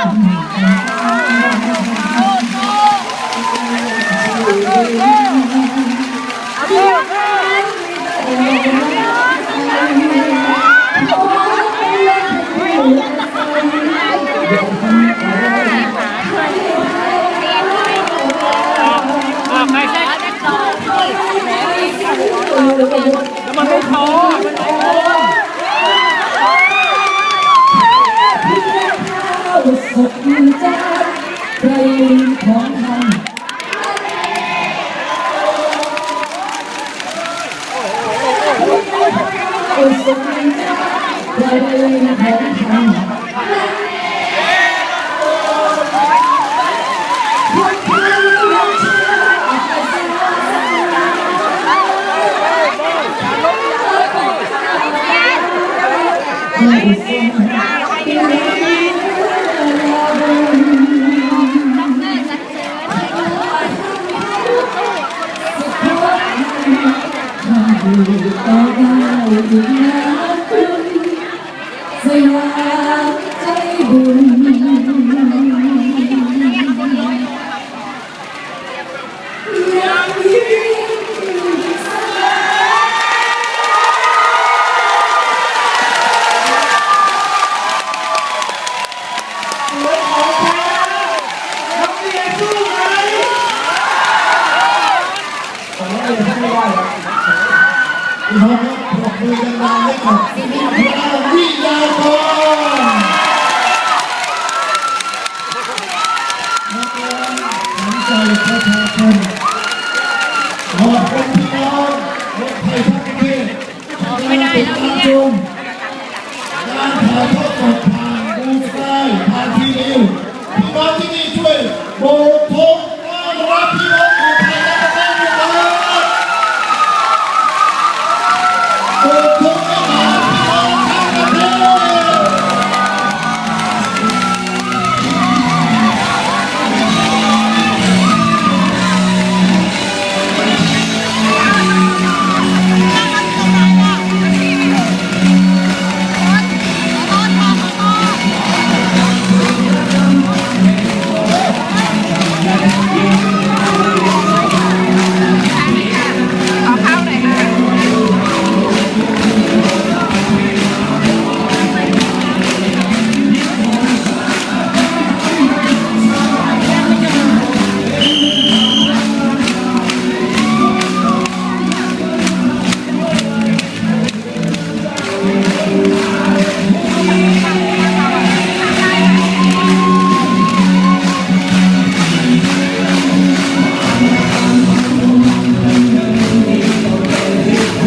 Wow. ขอบคุณจ้าเพลงของไทยขอบคุณจ้าเพลงของไทย嗯。 พี่น้อปรบมือดังๆให้กับพี่น้องวิทยาพรนักร้องขวัญใจประชาชนขอบคุณพี่น้องคนไทยทั้งประเทศที่กำลังติดตามชมการถ่ายทอดสดผ่านดูสกายผ่านทีวีพี่น้องที่นี่ช่วยโบกธง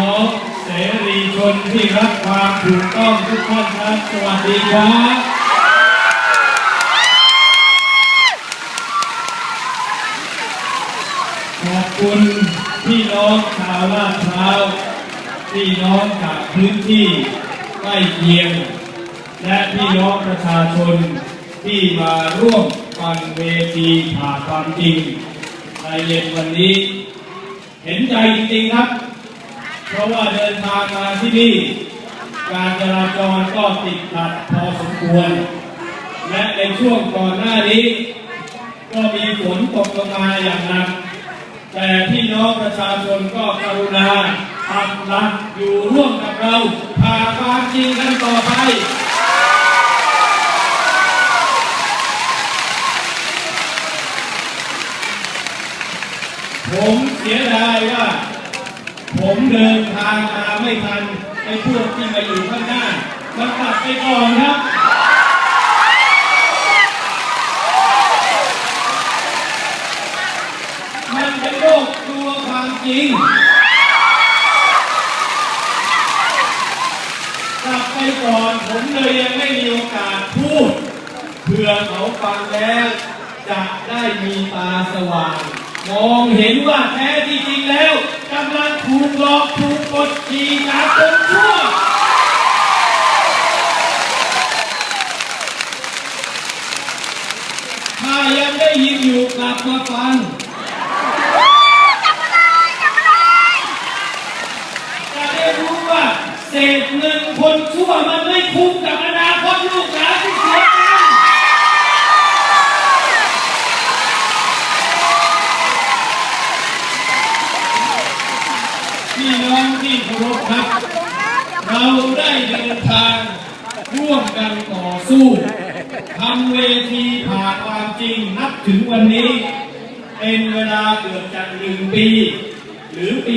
น้องเสรีชนที่รักความถูกต้องทุกท่านครับ สวัสดีครับขอบคุณพี่น้องชาวลาดพร้าวพี่น้องจากพื้นที่ใกล้เคียง และพี่น้องประชาชนที่มาร่วมฟังเวทีผ่าความจริงในเย็นวันนี้ เห็นใจจริงๆครับ เพราะว่าเดินทางมาที่นี่ การจราจรก็ติดขัดพอสมควร และในช่วงก่อนหน้านี้ ก็มีฝนตกลงมาอย่างหนัก แต่พี่น้องประชาชนก็กรุณาปักหลักอยู่ร่วมกับเราพาควาจริงกันต่อไปผมเสียดายว่า ผมเดินทางมาไม่ทันไอ้พวกที่มาอยู่ข้างหน้ามันกลับไปก่อนครับมันเป็นโรคกลัวความจริงกลับไปก่อนผมเลยยังไม่มีโอกาสพูดเพื่อเขาฟังแล้วจะได้มีตาสว่าง มองเห็นว่าแท้ที่จริงแล้วำลังถูกหลอกถูกกดขี่จากคนชั่วถ้ายังได้ยินอยู่กลับมาฟังจะได้รู้ว่าเศษเงินคนชั่วมันไม่คุ้มกับอนาคตลูกหลานที่เสียไปพี่น้องที่เคารพ ครับ เราได้เดินทางร่วมกันต่อสู้ทำเวทีผ่าความจริงนับถึงวันนี้ เป็นเวลาเกือบจะหนึ่งปี หรือปี